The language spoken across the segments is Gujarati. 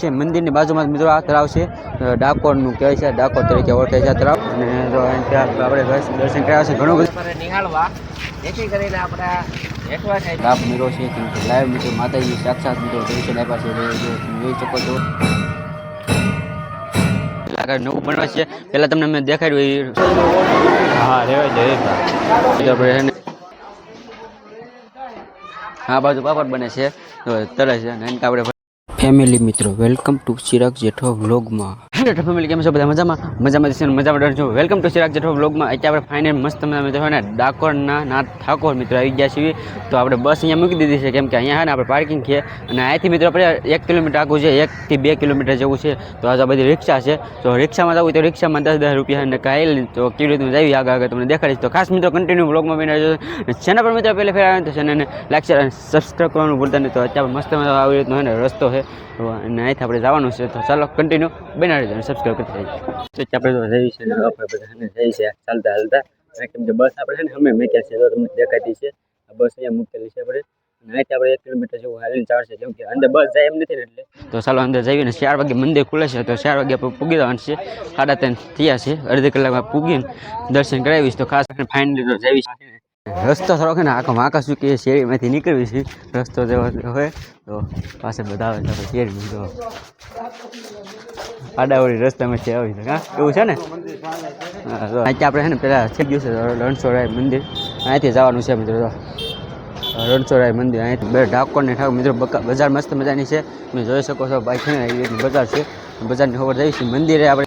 છે. મંદિરની બાજુમાં મિત્રો આ તળાવ છે. ડાકોરનું કહેવાય છે. ડાકોર તરીકે ઓળખાય છે તળાવ. અને જો આપણે દર્શન કર્યા છે ઘણું બધું. નિહાળવા. જેથી કરીને આપણા નેટવર્ક લાભ છે કેમ કે લાઈવ મિત્રો માતાજી સાક્ષાત મિત્રો દર્શન આપ્યા છે. એટલે જો તમે જોઈ શકો છો. નવું બનવા છે. પહેલાં તમને મેં દેખાડ્યું હા રેવા જાય આપણે બાજુ પાપડ બને છે. તળે છે અને આપણે ફેમિલી મિત્રો વેલકમ ટુ ચિરાગ જેઠો વ્લોગમાં. હેલો ફેમિલી કેમ છો બધા મજામાં? મજામાં જશે ને મજામાં રહો છો વેલકમ ટુ ચિરાગ જેઠો બ્લોગમાં અત્યારે આપણે ફાઇનલ મસ્ત તમે છે ને. ડાકોરના નાથ ઠાકોર મિત્રો આવી ગયા છીએ. તો આપણે બસ અહીંયા મૂકી દીધી છે. કેમ કે અહીંયા ને આપણે પાર્કિંગ છે. અને અહીંયાથી મિત્રો આપણે એક કિલોમીટર આગું છે. એકથી બે કિલોમીટર જેવું છે. તો આ બધી રિક્ષા છે. તો રિક્ષામાં જવું તો રિક્ષામાં દસ દસ રૂપિયા અને કાંઈ તો કેવી રીતે જઈએ આગળ આગળ તમને દેખાડીશ. તો ખાસ મિત્રો કન્ટિન્યુ બ્લોગમાં બની રહ્યો ચેનલ પર મિત્રો પહેલે ફેર આવે તો ચેનલને લાઈક શેર અને સબસ્ક્રાઈબ કરવાનું ભૂલતા નહીં. તો અત્યારે મસ્ત મજા આવી રીતનો ને રસ્તો છે. અને અહીંથી આપણે જવાનું છે. તો ચાલો કન્ટિન્યુ બના રહેજો અને સબસ્ક્રાઈબ કરતા રહીજો તો આપણે તો જઈએ છીએ ને આપણે બધા છે ને જઈએ છીએ ચાલતા હાલતા અને કેમ કે બસ આપણે છે ને અમે મેક્યા છે તો તમને દેખાતી છે, આ બસ અહીંયા મૂકેલી છે આપણે. અને અહીંથી આપણે એક કિલોમીટર જેવું હાલીને ચાલશે, કેમ કે અંદર બસ જાય એમ નથી ને એટલે. તો ચાલો અંદર જઈએ ને, ચાર વાગે મંદિર ખુલે છે, તો ચાર વાગે આપણે પૂગી જવાનું છે. સાડા ત્રણ થયા છે, અડધી કલાકમાં પૂગીને દર્શન કરાવીશ. તો ખાસ કરીને ફાઇનલી તો જઈશ રસ્તો થોડો છે ને આખો આકાશ ચૂકી શેરીમાંથી નીકળવી છે. રસ્તો જેવો હોય તો પાસે બધા આવે છે આપણે શેરી તો આડાવડી રસ્તામાંથી આવી છે. હા, એવું છે ને? અહીંથી આપણે છે ને પેલા થઈ ગયું છે રણછોડરાય મંદિર. અહીંથી જવાનું છે મિત્રો તો રણછોડરાય મંદિર, અહીંથી બે ડાકોર ને ઠાકોર મિત્રો બજાર મસ્ત મજાની છે. તમે જોઈ શકો છો, ભાઈ છે ને બજાર છે. બજારની ખબર જઈશ મંદિરે આપણે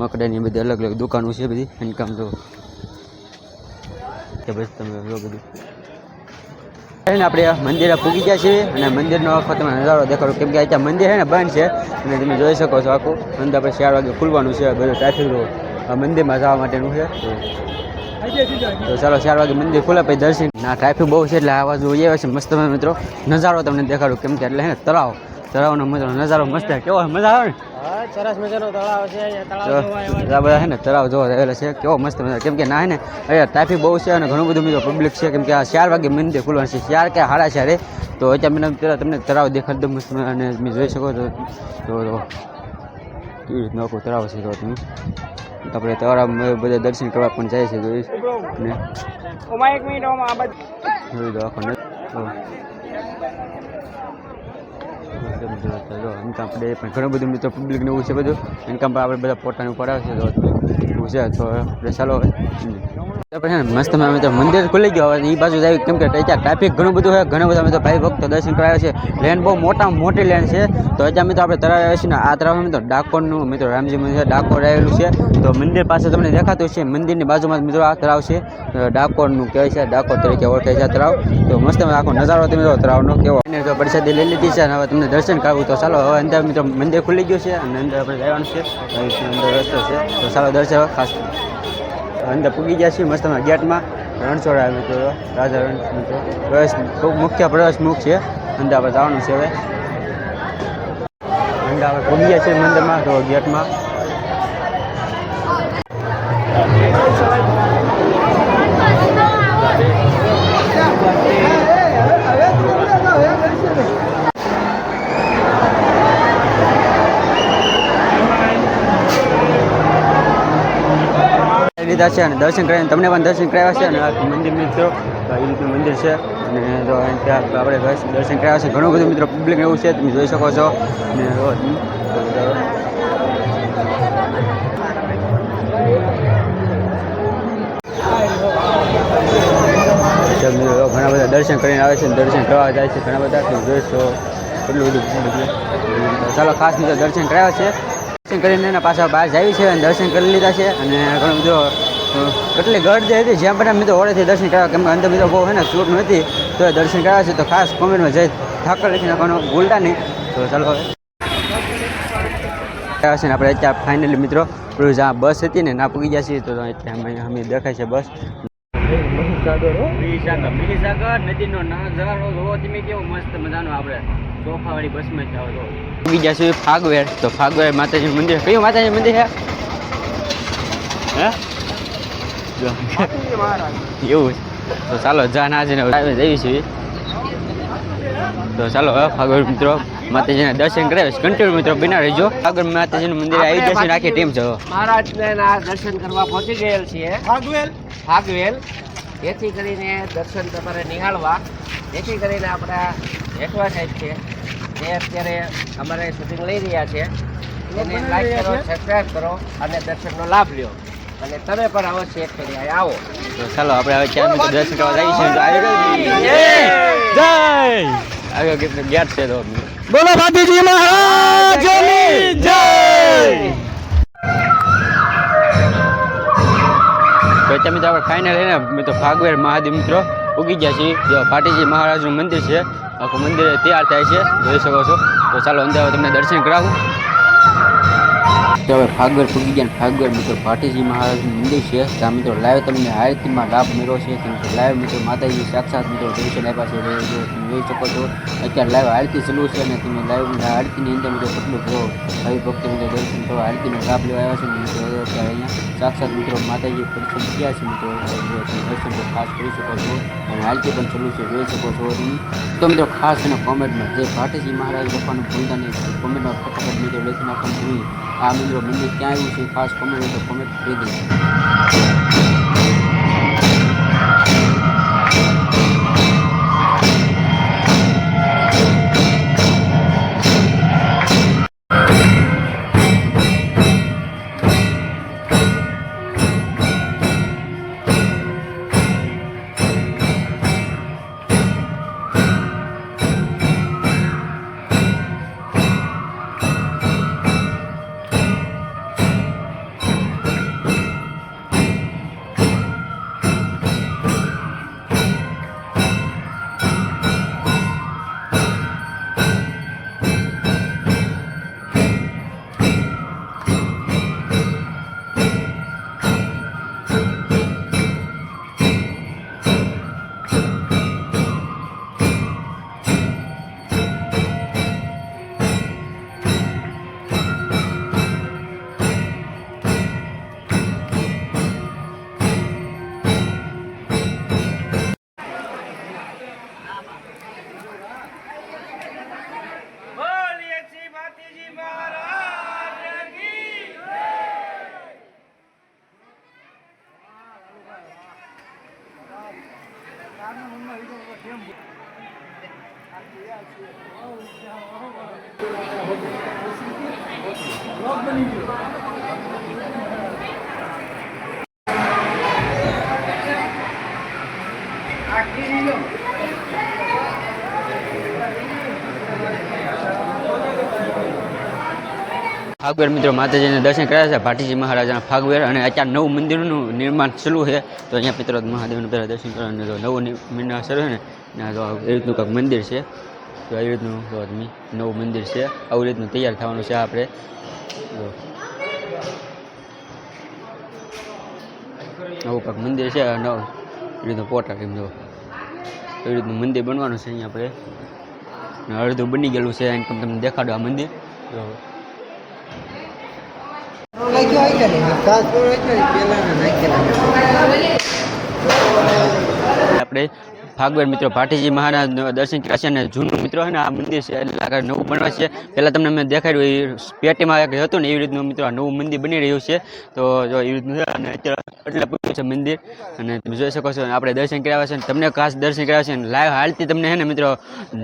મકડાની બધી અલગ અલગ દુકાનો છે બધી ઇન્કમ તો કે બસ તમે બધું છે ને આપણે મંદિરે પૂગી ગયા છીએ અને મંદિરનો આખો તમે નજારો દેખાડો. કેમ કે અત્યારે મંદિર છે ને, બંધ છે. અને તમે જોઈ શકો છો આખું. મંદિર આપણે ચાર વાગે ખુલવાનું છે. બધું ટ્રાફિક આ મંદિરમાં જવા માટેનું છે. તો ચાલો, ચાર વાગે મંદિર ખુલે, પછી દર્શન. ના ટ્રાફિક બહુ છે એટલે આ બાજુ આવે છે, મસ્ત મિત્રો. નજારો તમને દેખાડું. કેમ કે એટલે હે તળાવ. તળાવનો મજાનો નજારો મસ્ત છે. કેવો મજા આવે ને? હા સરસ મજાનો તળાવ છે. અહીંયા બધા છે ને તળાવ જોવા આવેલા છે. કેવો મસ્ત મજા. કેમ કે ના હે ને અહીંયા ટ્રાફિક બહુ છે અને ઘણું બધું મિત્રો પબ્લિક છે. કેમ કે આ ચાર વાગે મંદિર ખુલવાનું છે. ચાર કે સાડા ચારે. તો અત્યારે મને પેલા તમને તળાવ દેખાડ દઉં મસ્ત અને તમે જોઈ શકો છો. તો તો કેવી રીતનું આખું તળાવ છે તો તમે. આપણે તળાવ બધા દર્શન કરવા પણ જાય છે જોઈશ. ને? આખો જો ઇન્કમ આપણે પણ ઘણું બધું મિત્રો પબ્લિક ને એવું છે બધું. ઇન્કમ પર આપણે બધા પોતાનું પડાવે છે, તો એવું છે, તો ચાલો હવે આપણે છે મસ્તમાં મિત્રો મંદિર ખુલી ગયો. હવે એ બાજુ જાય કેમ કે ત્યાં ટ્રાફિક ઘણું બધું હોય. ઘણા બધા મિત્રો ભાઈ ભક્તો દર્શન કરાવે છે. લેન બહુ મોટા મોટી લેન છે. તો અત્યારે મિત્રો આપણે તળાવ આવ્યા છીએ ને, આ તળાવ મિત્રો ડાકોરનું, મિત્રો રામજી મંદિર ડાકોર આવેલું છે. તો મંદિર પાસે તમને દેખાતું છે મંદિરની બાજુમાં મિત્રો આ તરાવ છે. ડાકોરનું કહેવાય છે, ડાકોર તરીકે ઓળખાય છે આ તળાવ તો મસ્ત આખો નજારો તમે જો તળાવનો કેવો. એને તો પ્રસાદી લઈ લીધી છે અને હવે તમને દર્શન કરાવું. તો ચાલો, હવે અંદર મિત્રો મંદિર ખુલી ગયું છે અને અંદર આપણે જવાનું છે. અંદર રસ્તો છે. તો ચાલો દર્શન ખાસ અંદર પૂગી ગયા છીએ. મસ્ત ગેટમાં રણછોડા મિત્રો રાજા રણ મિત્રો. પ્રવેશ મુખ્ય પ્રવેશ મુખ છે. આપણે જવાનું છે હવે. આપણે પૂગી ગયા છીએ મંદિરમાં, તો ગેટમાં. લીધા છે અને દર્શન કરીને તમને પણ દર્શન કરાવ્યા છે અને મંદિર મિત્રો એ રીતનું મંદિર છે. અને જો ત્યાં આપણે દર્શન કરાવ્યા છે. ઘણું બધું મિત્રો પબ્લિક એવું છે, તમે જોઈ શકો છો. અને ઘણા બધા દર્શન કરીને આવે છે દર્શન કરવા જાય છે ઘણા બધા, તમે જોઈશો કેટલું બધું ચાલો ખાસ મિત્રો દર્શન કરાવ્યા છે. દર્શન કરીને એના પાછા બહાર જાય છે અને દર્શન કરી લીધા છે. અને ઘણું બધું અ, કેટલી ગર્દ હતી જ્યાં બધા મિત્રો ઓળેથી દર્શન કરાવ્યા કેમ કે અંદર મિત્રો બહુ હે ને શૂટ નથી તો એ દર્શન કરાવ્યા છે તો ખાસ કોમેન્ટમાં જઈ ઠાકર લખી નાખવાનો ભૂલતા નહીં. તો ચાલો આવ્યા છે ને આપણે અત્યારે ફાઇનલી મિત્રો જ્યાં બસ હતી ને ના પૂગી ગયા છીએ તો અત્યારે અમે અમે દેખાય છે બસ. મહીસાગર નદીનો નજારો જોવો તમે કેવો મસ્ત મજાનો આપણે સોફાવાળી બસમાં જાઓ તો પૂગી ગયા છીએ ફાગવેર તો ફાગવેર માતાજી મંદિર કયું માતાજી મંદિર છે? હે? જો. એવું તો ચાલો જા ના જઈને જઈએ છીએ. તો ચાલો હવે ફાગવેર મિત્રો માતાજીના દર્શન કરાવીશ કન્ટિન્યુ મિત્રો બિના રહેજો. આગળ માતાજીનું મંદિર આવી જશે આખી ટીમ છે મહારાજને ના દર્શન કરવા પહોંચી ગયેલ છીએ. ફાગવેલ. જેથી કરીને દર્શન તમારે નિહાળવા. જેથી કરીને આપણા હેઠવા સાહેબ છે જે અત્યારે અમારે શૂટિંગ લઈ રહ્યા છે. એને લાઈક કરો સબસ્ક્રાઈબ કરો અને દર્શનનો લાભ લ્યો. અને તમે પણ આવો ચેક કરી આવો. તો ચાલો આપણે હવે ચાર મિનિટ દર્શન કરવા જઈએ છીએ. તો જય! આવ્યો કેટલો ગેટ છે તો. બોલો ભાતીજી મહારાજની જય તો અત્યારે મિત્રો આપણે ફાઇનલ એને મિત્રો ભાગવેર મહાદેવ મિત્રો ઉગી ગયા છીએ. જો પાટીજી મહારાજનું મંદિર છે. આખું મંદિર તૈયાર થાય છે. જોઈ શકો છો. તો ચાલો અંદર તમને દર્શન કરાવું. તો હવે ફાગર ફૂગી ગયા ફાગર મિત્રો પાટીજી મહારાજનું મંદિર છે. ત્યાં મિત્રો લાઈવ તમને આરતીમાં લાભ મેળવો છે. કેમ કે લાઈવ મિત્રો માતાજી સાક્ષાત મિત્રો દર્શન આપ્યા છે. તમે જોઈ શકો છો. અત્યારે લાઈવ આરતી ચાલુ છે અને તમે લાઈવ આરતીની અંદર મિત્રો કેટલું કરો ભાઈ ભક્ત મિત્રો દર્શન કરો આરતીનો લાભ લેવા આવ્યા છે. મિત્રો અત્યારે અહીંયા સાક્ષાત મિત્રો માતાજી દર્શન થયા છે. મિત્રો દર્શન ખાસ કરી શકો છો. અને આરતી પણ ચાલુ છે. જોઈ શકો છો તો મિત્રો ખાસ અને કોમેન્ટમાં જે ભાટીજી મહારાજ લખવાનું ભૂલતા નહીં. કોમેન્ટમાં ફટાફટ મિત્રો લખી નાખવાનું નહીં આ મિત્રો મંદિર ક્યાં આવ્યું છે ખાસ કોમેન્ટ તો કરી દેજો. ફાગવેર મિત્રો માતાજીને દર્શન કર્યા છે. ભાટીજી મહારાજાના ફાગવેર અને અત્યારે નવું મંદિરનું નિર્માણ ચાલુ છે. તો અહીંયા મિત્રો મહાદેવનું પહેલાં દર્શન કરવાનું, નવું નિર્માણ શરૂ છે ને. ત્યાં એ રીતનું કંઈક મંદિર છે. તો આવી રીતનું જો તમે નવું મંદિર છે. આવી રીતનું તૈયાર થવાનું છે આપણે. નવું કંઈક મંદિર છે નવું રીતનું પોટા એમ જો. એવી રીતનું મંદિર બનવાનું છે અહીંયા આપણે. અડધું બની ગયેલું છે, એમ તમને દેખાડો આ મંદિર. જો. આપણે ભાગવત મિત્રો ભાટીજી મહારાજ દર્શન કર્યા છે અને જૂનું મિત્રો છે ને, આ મંદિર છે, એટલે આગળ નવું બનવા છે. પહેલાં તમને મેં દેખાડ્યું, એ પેટીમાં એક હતું ને, એવી રીતનું મિત્રો નવું મંદિર બની રહ્યું છે. તો જો એવી રીતનું છે, અને અત્યારે એટલે પૂછ્યું છે મંદિર. અને તમે જોઈ શકો છો, આપણે દર્શન કર્યા છે, અને તમને ખાસ દર્શન કર્યા છે, અને લાઈવ હાલતી તમને છે ને, મિત્રો,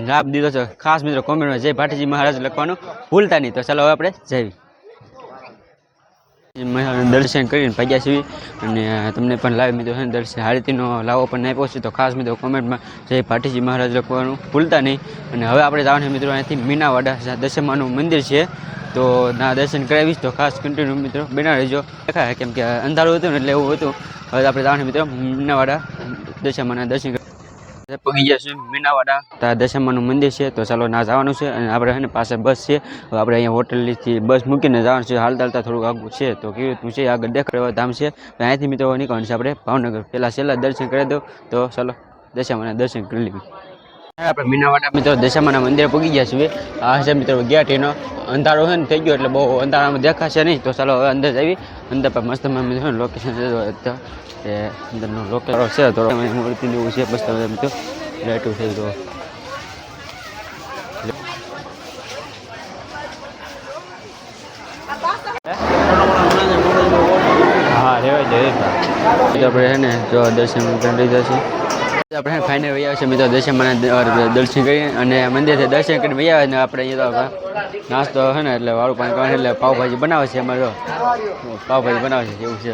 લાભ દીધો છે. ખાસ મિત્રો કોમેન્ટમાં જય ભાટીજી મહારાજ લખવાનું ભૂલતા નહીં. તો ચાલો હવે આપણે જઈએ. દર્શન કરીને ભાગ્યા છીએ. અને તમને પણ લાવી મિત્રો છે દર્શન. આરતીનો લાવો પણ નહીં પહોંચ્યો તો ખાસ મિત્રો કોમેન્ટમાં જય ભાટીજી મહારાજ લખવાનું ભૂલતા નહીં. અને હવે આપણે જવાનું મિત્રો અહીંથી મીનાવાડા, જ્યાં દશમાનું મંદિર છે. તો ના દર્શન કરાવીશ. તો ખાસ કન્ટિન્યુ મિત્રો બના રહેજો. દેખાય કેમ કે અંધારું હતું ને એટલે એવું હતું. હવે આપણે જવાનું મિત્રો મીનાવાડા દશામાના દર્શન. પગી ગયા છે મીનાવાડા. ત્યાં દશામાનું મંદિર છે તો ચાલો ના જવાનું છે. અને આપણે છે ને પાસે બસ છે. હવે આપણે અહીંયા હોટલથી બસ મૂકીને જવાનું છે. હાલતા હાલતા થોડુંક આગળ છે. તો કેવી રીતનું છે આગળ દેખાડવા ધામ છે. અહીંયાથી મિત્રો નીકળવાનું છે આપણે ભાવનગર. પહેલાં છેલ્લા દર્શન કરી દો. તો ચાલો દશામાના દર્શન કરી લીધું આપણે મીનાવાડા. મિત્રો દશામાના મંદિરે પૂગી ગયા છીએ. આ છે મિત્રો ગયા એનો અંધારો છે ને થઈ ગયો એટલે બહુ અંધારામાં દેખાશે નહીં. તો ચાલો હવે અંદર જઈએ. અંદર પર મસ્ત મિત્રો લોકેશન કે અંદરનો રોકેરો છે, થોડો મૂર્તિને એવું છે, બસ તમે એમ તો લાઇટું થઈ ગયો હા, રેવાય જાય આપણે છે ને, જો દર્શન કરી લીધા છે. આપણે ફાઇનલ વૈયા છે, મિત્રો, દર્શન મને દર્શન કરી અને મંદિરથી દર્શન કરીને વૈયા આવે ને આપણે અહીંયા તો નાસ્તો છે ને, એટલે વાળું પાણી કરવાનું એટલે પાવભાજી બનાવે છે અમારે પાવભાજી બનાવે છે, એવું છે.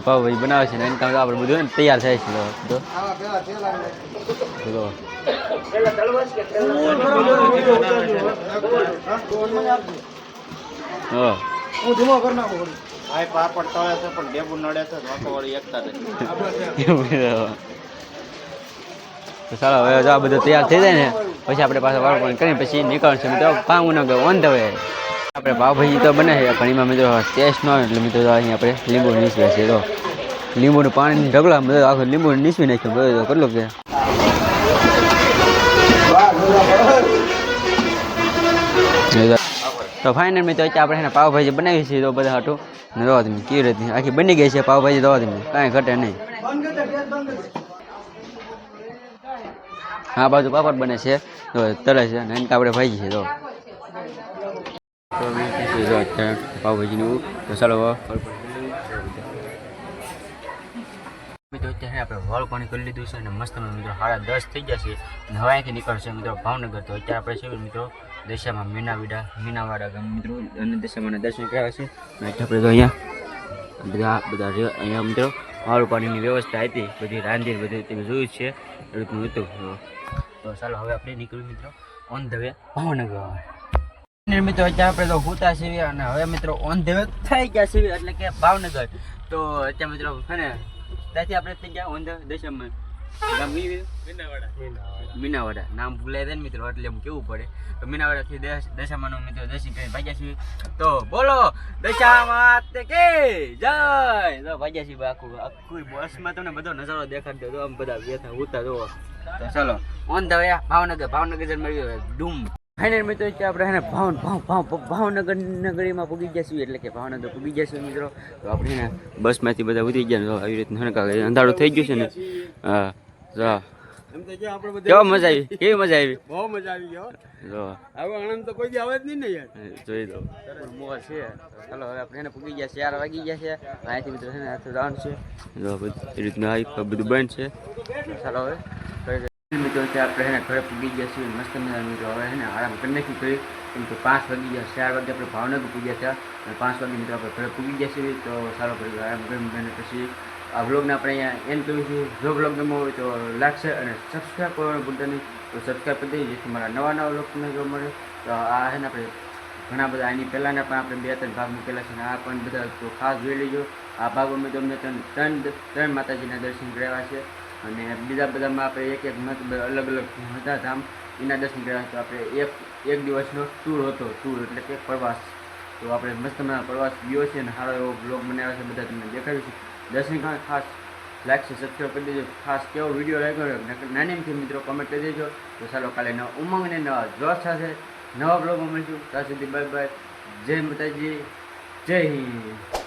પાવભાજી બનાવે છે ને એને કામ આપણે બધું તૈયાર થાય છે જો હવે આ બધું તૈયાર થઈ જાય ને પછી આપણે પાછા વાળ પણ કરીને પછી નીકળશે તો પાઉં ન ઓન ધ વે આપણે પાવભાજી તો બને છે. પણ મિત્રો ટેસ્ટ ન હોય એટલે મિત્રો અહીં આપણે લીંબુ નીસવે છે તો લીંબુનું પાણી ઢગલા બધું આખું લીંબુ નીસવી નાખ્યું. બધું કેટલું કે તો ફાઇનલ મિત્રો આપણે એને પાવભાજી બનાવી છે તો બધા હતું ને દવા તમે કેવી રીતે? આખી બની ગઈ છે પાવભાજી દવા તમે કાંઈ ઘટે નહીં. આ બાજુ પાપડ બને છે. તો તળે છે અને આપણે ભાજી છે તો. અત્યારે આપણે વોલ પાણી કરી લીધું છે અને મસ્ત મિત્રો સાડા દસ થઈ જશે અને નીકળશે મિત્રો ભાવનગર. તો અત્યારે આપણે મિત્રો દશામાં મીનાવીડા મીનાવાડા ગામ. મિત્રો, અને દશામાં દર્શન કરાવે છે. અહીંયા બધા બધા અહીંયા મિત્રો વાળું પાણીની વ્યવસ્થા હતી, બધી રાંધી બધું જોયું છે. એ રીતનું હતું. તો ચાલો, હવે આપણે નીકળ્યું મિત્રો. On the way Bhavnagar. મિત્રો અત્યારે આપણે તો હુતા છીએ અને હવે મિત્રો ઓન ધ વે થઈ ગયા છીએ એટલે કે ભાવનગર. તો અત્યારે મિત્રો છે ને ત્યાંથી આપણે થઈ ગયા ઓન ધ દશામાં મીનાવાડા. નામ ભૂલાય દે ને મિત્રો એટલે એમ કેવું પડે. તો મીનાવાડાથી દશામાનું મિત્રો દશી કરી ભાગ્યા છીએ. તો બોલો દશામાં કે જય! તો ભાગ્યા છીએ આખું આખું બસમાં તમને બધો નજારો દેખાડતો તો આમ બધા વ્યથા ઉતા જો તો ચાલો on the way Bhavnagar Bhavnagar જન્મ મળ્યો ડૂમ. ફાઇનલ મિત્રો કે આપણે એને ને ભાવ ભાવ ભાવ ભાવનગર નગરીમાં પૂગી ગયા છીએ એટલે કે ભાવનગર પૂગી ગયા છીએ મિત્રો. તો આપણે એને બસમાંથી બધા ઉતરી ગયા તો આવી રીતના અંધારું થઈ ગયું છે ને. હા કેવા મજા આવી કેવી મજા આવી? બહુ મજા આવી ગયો હવે આણંદ તો કોઈ આવે જ નહીં ને યાર. જોઈ દો મોર છે. ચાલો હવે આપણે એને પૂગી ગયા ચાર વાગી ગયા છે. અહીંયાથી મિત્રો છે ને હાથે જવાનું છે. જો બધું બધું બંધ છે. ચાલો હવે. મિત્રો આપણે એને ઘરે પૂગી ગયા છીએ, મસ્ત મજાનું મિત્રો. હવે એને આરામ કરી નાખી કરી કેમ કે પાંચ વાગી ગયા, ચાર વાગે આપણે ભાવનગર પૂગ્યા હતા. અને પાંચ વાગે મિત્રો આપણે ઘરે પૂગી ગયા છીએ, તો સારો કરી આરામ કરી અને પછી આ વ્લોગને આપણે અહીંયા એન્ડ છે જો વ્લોગ ગમો હોય તો લાગશે અને સબસ્ક્રાઈબ કરવાનું ભૂલતા નહીં. તો સબસ્ક્રાઈબ કરી દઈએ જેથી મારા નવા નવા વ્લોગ જોવા મળે. તો આ છે ને આપણે ઘણા બધા આની પહેલાંના પણ આપણે બે ત્રણ ભાગ મૂકેલા છે અને આ પણ બધા તો ખાસ જોઈ લેજો. આ ભાગોમાં તમને ત્રણ ત્રણ ત્રણ માતાજીના દર્શન કરાવ્યા છે. અને બીજા બધામાં આપણે એક એક મત અલગ અલગ હતા ધામ. એના દર્શન કર્યા તો આપણે એક એક દિવસનો ટૂર હતો. ટૂર એટલે કે પ્રવાસ. તો આપણે મસ્ત મજાનો પ્રવાસ ગયો છે અને સારો એવો બ્લોગ બનાવ્યો છે બધા તમને દેખાડ્યું છે. દર્શન ખાસ લાઈક છે સબસ્ક્રાઈબ કરી દેજો. ખાસ કેવો વીડિયો લાગ્યો નાનીમથી મિત્રો કમેન્ટ કરી દેજો. તો ચાલો કાલે નવા ઉમંગ અને નવા જોશ સાથે નવા બ્લોગમાં મળીશું. ત્યાં સુધી બાય બાય જય માતાજી. જય હિન્દ.